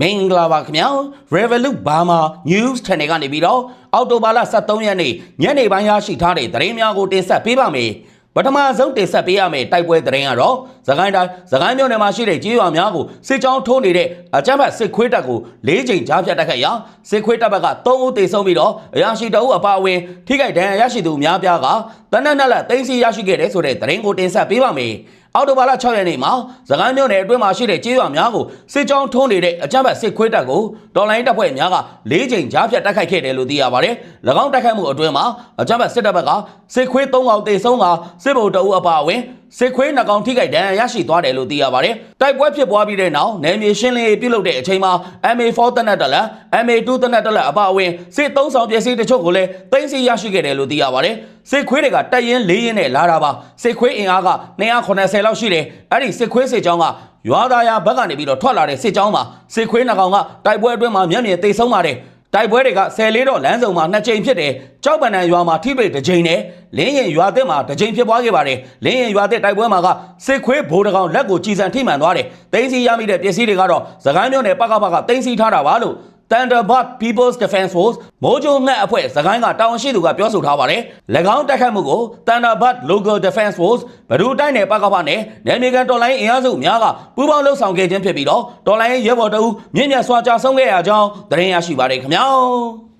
မင်္ဂလာပါခင်ဗျာ Revolut Burma News Channel ကနေပြီးတော့အောက်တိုဘာလ23ရက်နေ့ညနေပိုင်းရရှိထားတဲ့သတင်းများကိုတင်ဆက်ပေးပါမယ်ပထမဆုံးတင်ဆက်ပေးရမယ့်တိုက်ပွဲသတင်းကတော့သခိုင်းတိုင်းသခိုင်းမြို့နယ်မှာရှိတဲ့ကြေးရွာများကိုစစ်ကြောင်းထိုးနေတဲ့အကြမ်းဖက်စစ်ခွေးတပ်ကို၄ချိန်ကြားဖြတ်တိုက်ခိုက်ရာစစ်ခွေးတပ်ဘက်က3ဦးသေဆုံးပြီးတော့အရာရှိတအုပ်အပါအဝင်ထိခိုက်ဒဏ်ရာရရှိသူများပြားကတနက်နက်လက်သိမ်းဆီးရရှိခဲ့တဲ့ဆိုတဲ့သတင်းကိုတင်ဆက်ပေးပါမယ် အောက်တိုဘာလ6ရက်နေ့မှာသခိုင်းမြို့နယ်အတွင်းမှာရှိတဲ့ကြေးရွာများကိုစစ်ကြောင်းထိုးနေတဲ့အကြမ်းဖက်စစ်ခွေးတပ်ကိုတော်လိုင်းတပ်ဖွဲ့များက၄ချိန်ကြားဖြတ်တိုက်ခိုက်ခဲ့တယ်လို့သိရပါတယ်။၎င်းတိုက်ခိုက်မှုအတွင်းမှာအကြမ်းဖက်စစ်တပ်ဘက်ကစစ်ခွေး၃កောင်တေဆုံးကစစ်ဗိုလ်တအုပ်အပါအဝင် စစ်ခွေးနှကောင်ထိခိုက်ဒဏ်ရာရရှိသွားတယ်လို့သိရပါတယ်။တိုက်ပွဲဖြစ်ပွားပြီးတဲ့နောက်နယ်မြေရှင်းလင်းရေးပြုလုပ်တဲ့အချိန်မှာ MA4 တနက်တလက် MA2 တနက်တလက်အပါအဝင်စစ်သုံးဆောင်ပစ္စည်းတချို့ကိုလည်းသိမ်းဆည်းရရှိခဲ့တယ်လို့သိရပါတယ်။စစ်ခွေးတွေကတက်ရင်၄ရင်နဲ့လာတာပါ။စစ်ခွေးအင်အားက280လောက်ရှိတယ်။အဲ့ဒီစစ်ခွေးစစ်ကြောင်းကရွာသားရဘက်ကနေပြီးတော့ထွက်လာတဲ့စစ်ကြောင်းမှာစစ်ခွေးနှကောင်ကတိုက်ပွဲအတွင်းမှာမျက်မြင်သိဆုံးပါတယ်။ တိုက်ပွဲတွေကဆယ်လေးတော့လမ်းစုံမှာနှစ်ကြိမ်ဖြစ်တယ်။ကြောက်ပန်နံရွာမှာထိပိတ်တစ်ကြိမ်နဲ့လင်းရင်ရွာတက်မှာတစ်ကြိမ်ဖြစ်ပွားခဲ့ပါတယ်။လင်းရင်ရွာတက်တိုက်ပွဲမှာကစစ်ခွေးဘိုးတကောင်လက်ကိုကြည်စံထိမှန်သွားတယ်။တင်းစီရမိတဲ့ပစ္စည်းတွေကတော့သခိုင်းမြို့နယ်ပကပကတင်းစီထားတာပါလို့ Thunderbird People's Defense Force မိုးကြိုငှက်အဖွဲ့စကိုင်းကတာဝန်ရှိသူကပြောဆိုထားပါတယ်။၎င်းတိုက်ခိုက်မှုကို Thunderbird Local Defense Force ဘဒူတိုင်းနယ်ပကပနဲ့နယ်မြေကန်တော်လိုင်းအင်အားစုများကပူးပေါင်းလှုပ်ဆောင်ခဲ့ခြင်းဖြစ်ပြီးတော့တော်လိုင်းရဲဘော်တအုပ်မြင့်မြတ်စွာကြာဆုံးခဲ့ရကြောင်းသတင်းရရှိပါတယ်ခင်ဗျာ။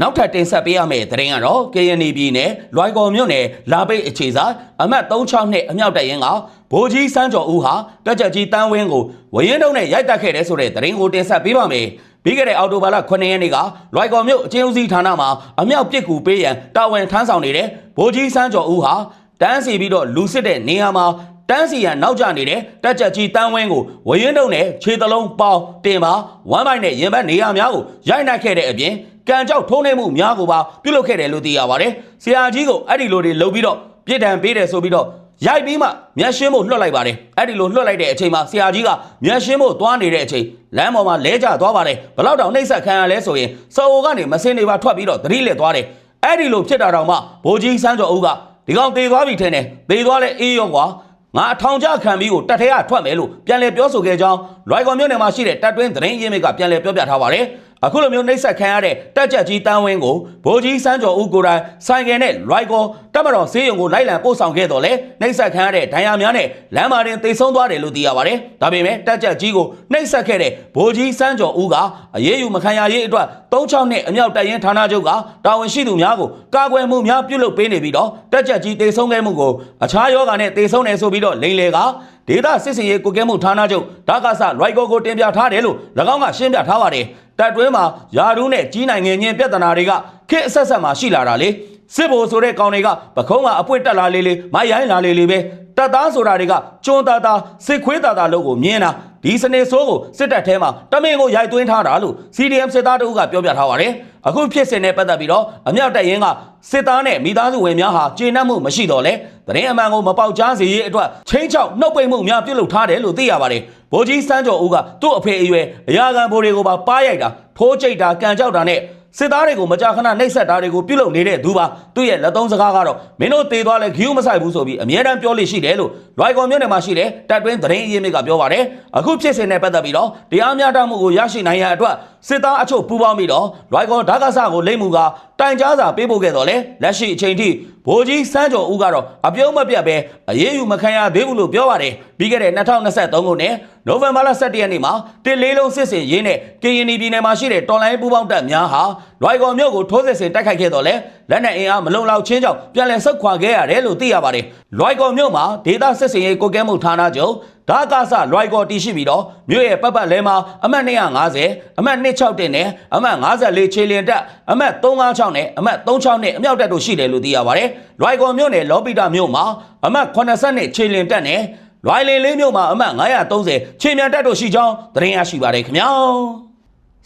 နောက်ထပ်တင်ဆက်ပေးရမယ့်သတင်းကတော့ KNY ပြည်နယ်လွိုင်ကော်မြို့နယ်လာပိတ်အခြေဆိုင်အမှတ်36နှစ်အမြောက်တပ်ရင်ကဗိုလ်ကြီးစန်းကျော်ဦးဟာတက်ချက်ကြီးတန်းဝင်းကိုဝရင်တုံးနဲ့ရိုက်တက်ခဲ့တဲ့ဆိုတဲ့သတင်းကိုတင်ဆက်ပေးပါမယ်။ ပြီးခဲ့တဲ့အောက်တိုဘာလ9ရက်နေ့ကလွိုင်ကော်မြို့အချင်းဦးစီးဌာနမှာအမြောက်ပစ်ကူပေးရန်တာဝန်ထမ်းဆောင်နေတဲ့ဗိုလ်ကြီးစန်းကျော်ဦးဟာတန်းစီပြီးတော့လူစစ်တဲ့နေရာမှာတန်းစီရန်နောက်ကျနေတဲ့တက်ချက်ကြီးတန်းဝင်းကိုဝရင်တုံးနဲ့ခြေတလုံးပေါင်တင်ပါဝမ်းပိုက်နဲ့ရင်ဘတ်နေရာများကိုရိုက်နှက်ခဲ့တဲ့အပြင်ကံကြောက်ထုံးနေမှုများကိုပါပြုလုပ်ခဲ့တယ်လို့သိရပါတယ်။ဆရာကြီးကိုအဲ့ဒီလိုတွေလုပ်ပြီးတော့ပြစ်ဒဏ်ပေးတယ်ဆိုပြီးတော့ ရိုက်ပြီးမှမျက်ရှင်းဖို့လွှတ်လိုက်ပါတယ်။အဲ့ဒီလိုလွှတ်လိုက်တဲ့အချိန်မှာဆရာကြီးကမျက်ရှင်းဖို့သွားနေတဲ့အချိန်လမ်းပေါ်မှာလဲကျသွားပါတယ်။ဘလောက်တောင်နှိပ်စက်ခံရလဲဆိုရင်စော်ကနေမစင်းနေပါထွက်ပြီးတော့သတိလက်သွားတယ်။အဲ့ဒီလိုဖြစ်တာတောင်မှဘိုးကြီးစန်းကျော်ဦးကဒီကောင်သေသွားပြီထင်တယ်။သေသွားလဲအေးရောကွာ။ငါအထောင်ကျခံပြီးကိုတက်ထဲကထွက်မယ်လို့ပြန်လည်ပြောဆိုခဲ့ကြောင်းလွိုင်ကော်မြို့နယ်မှာရှိတဲ့တပ်တွင်းသတင်းရင်းမြစ်ကပြန်လည်ပြောပြထားပါတယ်။ အခုလိုမျိုးနှိပ်စက်ခံရတဲ့တက်ကြက်ကြီးတန်းဝင်းကိုဗိုလ်ကြီးစန်းကျော်ဦးကိုယ်တိုင်ဆိုင်ကယ်နဲ့လွိုင်ကော်တပ်မတော်ဆေးရုံကိုလိုက်လံပို့ဆောင်ခဲ့တော့လေနှိပ်စက်ခံရတဲ့ဒဏ်ရာများနဲ့လမ်းမာတင်တိတ်ဆုံးသွားတယ်လို့သိရပါတယ်။ဒါပေမဲ့တက်ကြက်ကြီးကိုနှိပ်စက်ခဲ့တဲ့ဗိုလ်ကြီးစန်းကျော်ဦးကအရေးယူမခံရရေးအတွက်36နှစ်အမြောက်တပ်ရင်းဌာနချုပ်ကတာဝန်ရှိသူများကိုကာကွယ်မှုများပြုလုပ်ပေးနေပြီးတော့တက်ကြက်ကြီးတိတ်ဆုံးခဲ့မှုကိုအခြားယောဂာနဲ့တိတ်ဆုံးတယ်ဆိုပြီးတော့လိန်လေကဒေတာစစ်စင်ရေးကိုကဲမှုဌာနချုပ်ဒါကဆလွိုက်ကောကိုတင်ပြထားတယ်လို့၎င်းကရှင်းပြထားပါတယ် တပ်တွင်းမှာယာဒူးနဲ့ကြီးနိုင်ငံချင်းပြဿနာတွေကခေတ်အဆက်ဆက်မှာရှိလာတာလေစစ်ဘိုလ်ဆိုတဲ့ကောင်တွေကပခုံးကအပွင့်တက်လာလေးလေးမိုက်ရိုင်းလာလေးလေးပဲတပ်သားဆိုတာတွေကကျွန်းသားသားစစ်ခွေးသားသားလို့ကိုမြင်တာ ဒီစနေဆိုးကိုစစ်တပ်ထဲမှာတမင်ကိုရိုက်သွင်းထားတာလို့ CDM စစ်သားတို့ကပြောပြထားပါတယ်အခုဖြစ်စဉ်နဲ့ပတ်သက်ပြီးတော့အမြောက်တပ်ရင်းကစစ်သားနဲ့မိသားစုဝင်များဟာကျေနပ်မှုမရှိတော့လဲသတင်းအမှန်ကိုမပေါက်ကြားစေရေးအတွက်ချင်းချောက်နှုတ်ပိတ်မှုများပြုလုပ်ထားတယ်လို့သိရပါတယ်ဗိုလ်ကြီးစန်းကျော်ဦးကသူ့အဖေအရွယ်အရာခံဘိုးတွေကိုပါပါးရိုက်တာထိုးကြိတ်တာကန်ကြောက်တာနဲ့စစ်သားတွေကိုမကြာခဏနှိပ်စက်တာတွေကိုပြုလုပ်နေတဲ့သူပါသူ့ရဲ့လက်သုံးစကားကတော့မင်းတို့တေသွားလဲဂီယူမဆိုင်ဘူးဆိုပြီးအမြဲတမ်းပြောလို့ရှိတယ်လို့လွိုင်ကော်မြို့နယ်မှာရှိတဲ့တပ်တွင်းသတင်းအရင်းမြစ်ကပြောပါတယ်အခုဖြစ်စဉ်နဲ့ပတ်သက်ပြီးတော့တရားမျှတမှုကိုရရှိနိုင်ရန်အတွက်စစ်သားအချို့ပူးပေါင်းပြီးတော့လွိုင်ကော်ဓာကဆကိုလိမ့်မှုကတိုင်ကြားစာပေးပို့ခဲ့တော့လေလက်ရှိအချိန်ထိ ဗိုလ်ကြီးစန်းကျော်ဦးကတော့အပြုံးမပြတ်ပဲအရေးယူမခံရသေးဘူးလို့ပြောပါတယ်ပြီးခဲ့တဲ့2023ခုနှစ်နိုဝင်ဘာလ17ရက်နေ့မှာတစ်လေးလုံးစစ်စင်ရေးနဲ့ကရင်ပြည်နယ်မှာရှိတဲ့တော်လိုင်းပူးပေါင်းတပ်များဟာလွိုင်ကော်မြို့ကိုထိုးစစ်ဆင်တိုက်ခိုက်ခဲ့တော့လေလက်နက်အင်အားမလုံလောက်ချင်းကြောင့်ပြန်လည်ဆုတ်ခွာခဲ့ရတယ်လို့သိရပါတယ်လွိုင်ကော်မြို့မှာဒေသစစ်စင်ရေးကိုကဲမှုဌာနချုပ်ဒါကဆလွိုင်ကော်တည်ရှိပြီးတော့မြို့ရဲ့ပတ်ပတ်လဲမှာအမှတ်250အမှတ်261နဲ့အမှတ်54ခြေလျင်တက်အမှတ်356နဲ့အမှတ်36နဲ့အမြောက်တက်တို့ရှိတယ်လို့သိရပါတယ်။လွိုင်ကော်မြို့နယ်လောပိတာမြို့မှာအမှတ်80နဲ့ခြေလျင်တက်နဲ့လွိုင်လင်လေးမြို့မှာအမှတ်930ခြေမြန်တက်တို့ရှိကြောင်းသတင်းရရှိပါတယ်ခင်ဗျာ။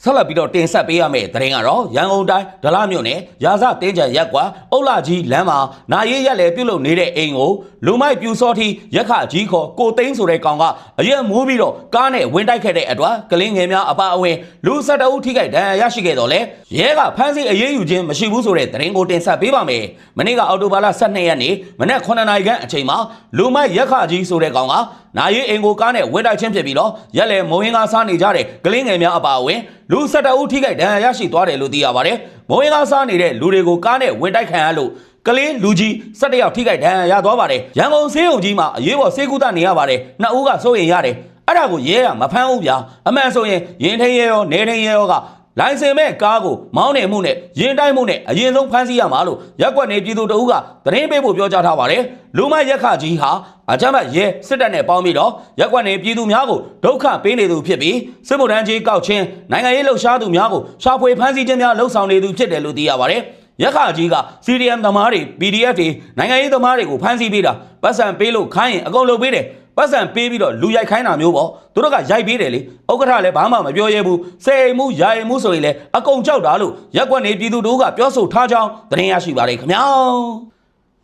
ဆက်လက်ပြီးတော့တင်ဆက်ပေးရမယ့်သတင်းကတော့ရန်ကုန်တိုင်းဒလမြို့နယ်ရာဇတင်းကြံရက်ကွာအုတ်လာကြီးလမ်းမှာနာရေးရက်လေပြုတ်လုံနေတဲ့အိမ်ကိုလူမိုက်ပြူစောတိရက်ခကြီးခေါ်ကိုသိန်းဆိုတဲ့ကောင်ကအရက်မိုးပြီးတော့ကားနဲ့ဝင်တိုက်ခဲ့တဲ့အတွက်ကလင်းငယ်များအပအဝင်လူ၁၁ဦးထိခိုက်ဒဏ်ရာရရှိခဲ့တော့လေရဲကဖမ်းဆီးအရေးယူခြင်းမရှိဘူးဆိုတဲ့သတင်းကိုတင်ဆက်ပေးပါမယ်မနေ့ကအော်တိုဘာလ12ရက်နေ့မနက်9နာရီခန့်အချိန်မှာလူမိုက်ရက်ခကြီးဆိုတဲ့ကောင်ကနာရီအင်ကိုကားနဲ့ဝင်းတိုက်ချင်းဖြစ်ပြီးတော့ရက်လေမုံရင်ကားစားနေကြတဲ့ကလင်းငယ်များအပါအဝင်လူ၁၁ဦးထိခိုက်ဒဏ်ရာရရှိသွားတယ်လို့သိရပါတယ်။မုံရင်ကားစားနေတဲ့လူတွေကိုကားနဲ့ဝင်းတိုက်ခံရလို့ကလေးလူကြီး၁၁ယောက်ထိခိုက်ဒဏ်ရာရသွားပါတယ်။ရန်ကုန်ဆေးရုံကြီးမှာအရေးပေါ်ဆေးကုသနေရပါတယ်။နှစ်ဦးကစိုးရင်ရတယ်။အဲ့ဒါကိုရဲကမဖမ်းဘူးဗျာ။အမှန်ဆိုရင်ရင်ထင်းရဲရောနေထင်းရဲရောက လိုင်စင်မဲ့ကားကိုမောင်းနေမှုနဲ့ရင်တိုက်မှုနဲ့အရင်ဆုံးဖမ်းဆီးရမှာလို့ရက်ကွက်နေပြည်သူတအုပ်ကသတင်းပေးဖို့ပြောကြားထားပါတယ်။လူမရက်ခကြီးဟာအကြမ်းဖက်ရဲစစ်တပ်နဲ့ပေါင်းပြီးတော့ရက်ကွက်နေပြည်သူများကိုဒုက္ခပေးနေသူဖြစ်ပြီးစစ်မှုထမ်းကြီးကောက်ချင်းနိုင်ငံရေးလှုပ်ရှားသူများကိုရှာဖွေဖမ်းဆီးခြင်းများလှုပ်ဆောင်နေသူဖြစ်တယ်လို့သိရပါတယ်။ရက်ခကြီးက CDM သမားတွေ PDF တွေနိုင်ငံရေးသမားတွေကိုဖမ်းဆီးပေးတာပတ်စံပေးလို့ခိုင်းရင်အကုန်လုပ်ပေးတယ် ပတ်စံပေးပြီးတော့လူရိုက်ခိုင်းတာမျိုးပေါ့သူတို့ကရိုက်ပေးတယ်လေဥက္ကဋ္ဌလည်းဘာမှမပြောရဲဘူးစေအိမ်မှုယာအိမ်မှုဆိုရင်လည်းအကုန်ကြောက်တာလို့ရက်ကွက်နေပြည်သူတို့ကပြောဆိုထားကြောင်းသတင်းရရှိပါလေခင်ဗျာ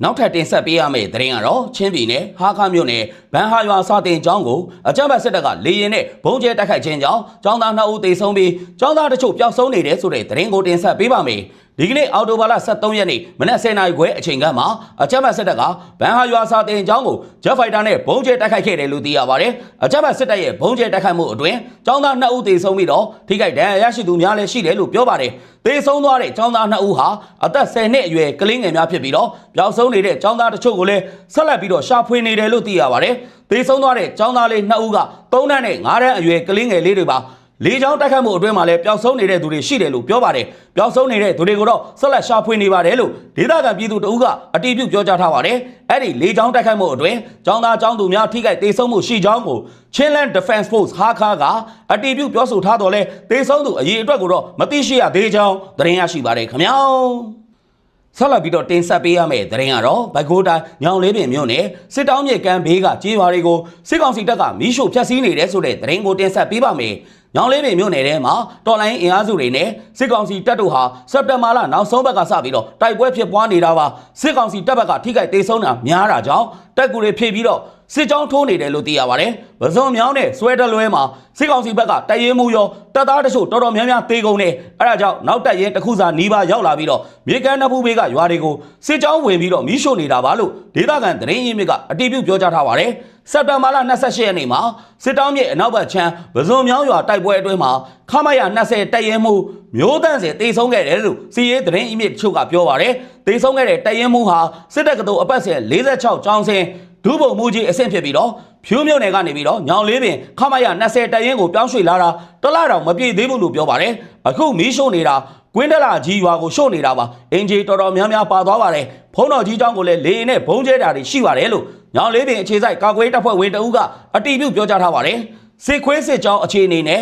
နောက်ထပ်တင်ဆက်ပေးရမယ့်သတင်းကတော့ချင်းပြည်နယ်ဟာခမြို့နယ်ဗန်ဟာရွာစာတင်ကျောင်းကိုအကြမ်းဖက်စစ်တပ်ကလေရင်နဲ့ဘုံကျဲတိုက်ခိုက်ခြင်းကြောင့်ကျောင်းသား2ဦးသေဆုံးပြီးကျောင်းသားတချို့ပျောက်ဆုံးနေတယ်ဆိုတဲ့သတင်းကိုတင်ဆက်ပေးပါမယ် ဒီကနေ့အော်တိုဘာလ23ရက်နေ့မနက်10:00နာရီခွဲအချိန်ကမှအကြမ်းဖက်စစ်တပ်ကဗန်ဟာရွာစာတင်ကျောင်းကိုဂျက်ဖိုက်တာနဲ့ဘုံကျဲတိုက်ခိုက်ခဲ့တယ်လို့သိရပါတယ်အကြမ်းဖက်စစ်တပ်ရဲ့ဘုံကျဲတိုက်ခိုက်မှုအတွင်းကျောင်းသား2ဦးသေဆုံးပြီးတော့ထိခိုက်ဒဏ်ရာရရှိသူများလည်းရှိတယ်လို့ပြောပါတယ်သေဆုံးသွားတဲ့ကျောင်းသား2ဦးဟာအသက်10နှစ်အရွယ်ကလေးငယ်များဖြစ်ပြီးတော့ပျောက်ဆုံးနေတဲ့ကျောင်းသားတချို့ကိုလည်းဆက်လက်ပြီးတော့ရှာဖွေနေတယ်လို့သိရပါတယ်သေဆုံးသွားတဲ့ကျောင်းသားလေး2ဦးက3တန်းနဲ့5တန်းအရွယ်ကလေးငယ်လေးတွေပါ လေးချောင်းတိုက်ခတ်မှုအတွင်းမှာလည်းပျောက်ဆုံးနေတဲ့သူတွေရှိတယ်လို့ပြောပါတယ်။ပျောက်ဆုံးနေတဲ့သူတွေကိုတော့ဆက်လက်ရှာဖွေနေပါတယ်လို့ဒေသခံပြည်သူတအုပ်ကအတည်ပြုပြောကြားထားပါတယ်။အဲ့ဒီလေးချောင်းတိုက်ခတ်မှုအတွင်းចောင်းသားចောင်းသူများထိခိုက်ဒေဆုံးမှုရှိကြောင်းကို Chinland Defense Force ဟာခါကအတည်ပြုပြောဆိုထားတော့လဲဒေဆုံးသူအရေးအတွက်ကိုတော့မသိရှိရသေးကြောင်းသတင်းရရှိပါတယ်ခင်ဗျာ။ဆက်လက်ပြီးတော့တင်ဆက်ပေးရမယ့်သတင်းကတော့ဘိုက်ကိုတိုင်းညောင်လေးပင်မြို့နယ်စစ်တောင်းမြေကမ်းဘေးကကြေးရွာတွေကိုစစ်ကောင်စီတပ်ကမီးရှို့ဖျက်ဆီးနေတယ်ဆိုတဲ့သတင်းကိုတင်ဆက်ပေးပါမယ်။ ညောင်လေးပင်မြို့နယ်ထဲမှာတော်လိုင်းအင်အားစုတွေနဲ့စစ်ကောင်စီတပ်တို့ဟာစက်တင်ဘာလနောက်ဆုံးဘက်ကစပြီးတော့တိုက်ပွဲဖြစ်ပွားနေတာပါစစ်ကောင်စီတပ်ဘက်ကထိခိုက်ဒေဆုံးတာများတာကြောင့် တပ်ကူတွေဖြည့်ပြီးတော့စစ်ကြောင်းထိုးနေတယ်လို့သိရပါတယ်။ဗဇွန်မြောင်းနဲ့ဆွဲတလွဲမှာစစ်ကောင်စီဘက်ကတရဲမှုရောတပ်သားတချို့တော်တော်များများတေကုန်နေအဲဒါကြောင့်နောက်တက်ရင်တစ်ခုစာနီးပါးရောက်လာပြီးတော့မြေကန်နဖူးဘေးကရွာတွေကိုစစ်ကြောင်းဝင်ပြီးတော့မီးရှို့နေတာပါလို့ဒေသခံသတင်းရင်းမြစ်ကအတည်ပြုပြောကြားထားပါတယ်။စက်တင်ဘာလ28ရက်နေ့မှာစစ်တောင်းမြေအနောက်ဘက်ချမ်းဗဇွန်မြောင်းရွာတိုက်ပွဲအတွင်းမှာခမရ20တက်ရင်မှုမျိုးတန့်စင်တေဆုံးခဲ့တယ်လို့စီရေးသတင်းအင်းမြစ်တချို့ကပြောပါတယ်။ တေဆုံးခဲ့တဲ့တက်ရင်မှုဟာစစ်တပ်ကတော်အပတ်စဉ်46ကျောင်းစင်ဒုဗုံမှုကြီးအဆင့်ဖြစ်ပြီးတော့ဖြိုးမြုံနယ်ကနေပြီးတော့ညောင်လေးပင်ခမရ20တရင်ကိုပြောင်းရွှေ့လာတာတလားတောင်မပြည့်သေးဘူးလို့ပြောပါတယ်အခုမီးရှို့နေတာကွင်းတလာကြီးရွာကိုရှို့နေတာပါအင်ဂျီတော်တော်များများပါသွားပါတယ်ဖုံးတော်ကြီးကျောင်းကိုလည်းလေရင်နဲ့ဘုံကျဲတာတွေရှိပါတယ်လို့ညောင်လေးပင်အခြေစိုက်ကာကွယ်တပ်ဖွဲ့ဝင်တအုပ်ကအတီးပြုပြောကြားထားပါတယ်စစ်ခွေးစစ်ကြောင်းအခြေအနေနဲ့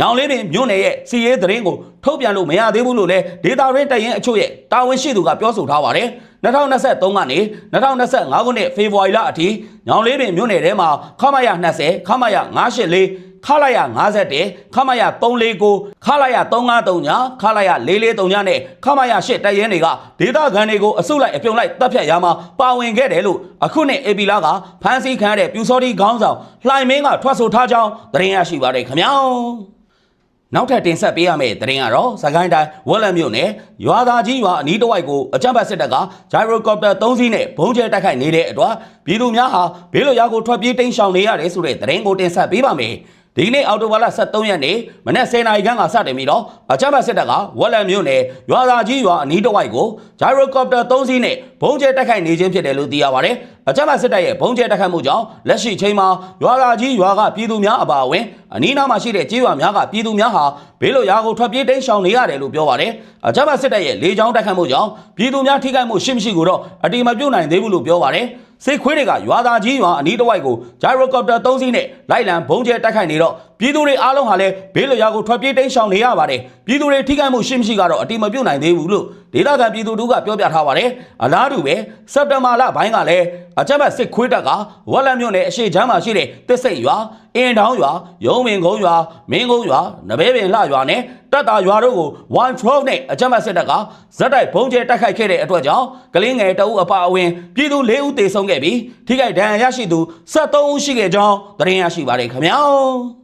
ညောင်လေးပင်မြို့နယ်ရဲ့စီရေးသတင်းကိုထုတ်ပြန်လို့မရသေးဘူးလို့လည်းဒေတာရင်းတရင်အချို့ရဲ့တာဝန်ရှိသူကပြောဆိုထားပါတယ်2023ကနေ2025ခုနှစ်ဖေဖော်ဝါရီလအထိညောင်လေးပင်မြို့နယ်ထဲမှာခမရ20ခမရ984ခလာရ51ခမရ349ခလာရ353ညာခလာရ443ညာနဲ့ခမရ8တပ်ရင်းတွေကဒေသခံတွေကိုအစုလိုက်အပြုံလိုက်တပ်ဖြတ်ရမှာပါဝင်ခဲ့တယ်လို့အခုနှစ်အေပီလာကဖမ်းဆီးခံရတဲ့ပြူစောတိခေါင်းဆောင်လှိုင်မင်းကထွက်ဆိုထားကြောင်းသတင်းရရှိပါတယ်ခင်ဗျာ နောက်ထပ်တင်ဆက်ပေးရမယ့်သတင်းကတော့စကိုင်းတိုင်းဝက်လက်မြို့နယ်ရွာသားကြီးရွာအနီးတစ်ဝိုက်ကိုအကြမ်းဖက်စစ်တပ်ကဂျိုင်ရိုကော်ပတာ3စီးနဲ့ဘုံကျဲတိုက်ခိုက်နေတဲ့အတွက်ပြည်သူများဟာဘေးလွတ်ရာကိုထွက်ပြေးတိမ်းရှောင်နေရတယ်ဆိုတဲ့သတင်းကိုတင်ဆက်ပေးပါမယ်။ ဒီနေ့အော်တိုဘာလ23ရက်နေ့မနက်10:00နာရီခန့်ကစတင်ပြီးတော့အကြမ်းဖက်စစ်တပ်ကဝက်လက်မြို့နယ်ရွာသားကြီးရွာအနီးတစ်ဝိုက်ကိုဂျိုင်ရိုကော်ပတာ3စီးနဲ့ဘုံကျဲတိုက်ခိုက်နေခြင်းဖြစ်တယ်လို့သိရပါတယ်။အကြမ်းဖက်စစ်တပ်ရဲ့ဘုံကျဲတိုက်ခိုက်မှုကြောင့်လက်ရှိချိန်မှာရွာသားကြီးရွာကပြည်သူများအပါအဝင်အနီးနားမှာရှိတဲ့ကြေးရွာများကပြည်သူများဟာဘေးလွတ်ရာကိုထွက်ပြေးတိမ်းရှောင်နေရတယ်လို့ပြောပါတယ်။အကြမ်းဖက်စစ်တပ်ရဲ့လေကြောင်းတိုက်ခိုက်မှုကြောင့်ပြည်သူများထိခိုက်မှုရှိမရှိကိုတော့အတိမပြုတ်နိုင်သေးဘူးလို့ပြောပါတယ်။ စစ်ခွေးတွေကရွာသားကြီးရွာအနီးတစ်ဝိုက်ကိုဂျိုင်ရိုကော်ပတာ3စီးနဲ့လိုက်လံဘုံကျဲတိုက်ခိုက်နေတော့ပြည်သူတွေအားလုံးဟာလည်းဘေးလွတ်ရာကိုထွက်ပြေးတိမ်းရှောင်နေရပါတယ်။ပြည်သူတွေထိခိုက်မှုရှိမရှိကတော့အတိမပြုတ်နိုင်သေးဘူးလို့ဒေသခံပြည်သူတို့ကပြောပြထားပါတယ်။အလားတူပဲစက်တဘာလဘိုင်းကလည်းအကြမ်းဖက်စစ်ခွေးတပ်ကဝက်လက်မြို့နယ်အရှိချမ်းမှာရှိတဲ့တစ်စိတ်ရွာအင်းတောင်းရွာရုံးမင်ကုန်းရွာမင်းကုန်းရွာနဘဲပင်လှရွာနဲ့တပ်တာရွာတို့ကို112နဲ့အကြမ်းဖက်စစ်တပ်ကဇက်တိုက်ဘုံကျဲတိုက်ခိုက်ခဲ့တဲ့အတွက်ကြောင့်ကလင်းငယ်တအုပ်အပါအဝင်ပြည်သူ၄ဦးသေဆုံးခဲ့ပြီးထိခိုက်ဒဏ်ရာရရှိသူ73ဦးရှိခဲ့ကြောင်းသတင်းရရှိပါတယ်ခင်ဗျာ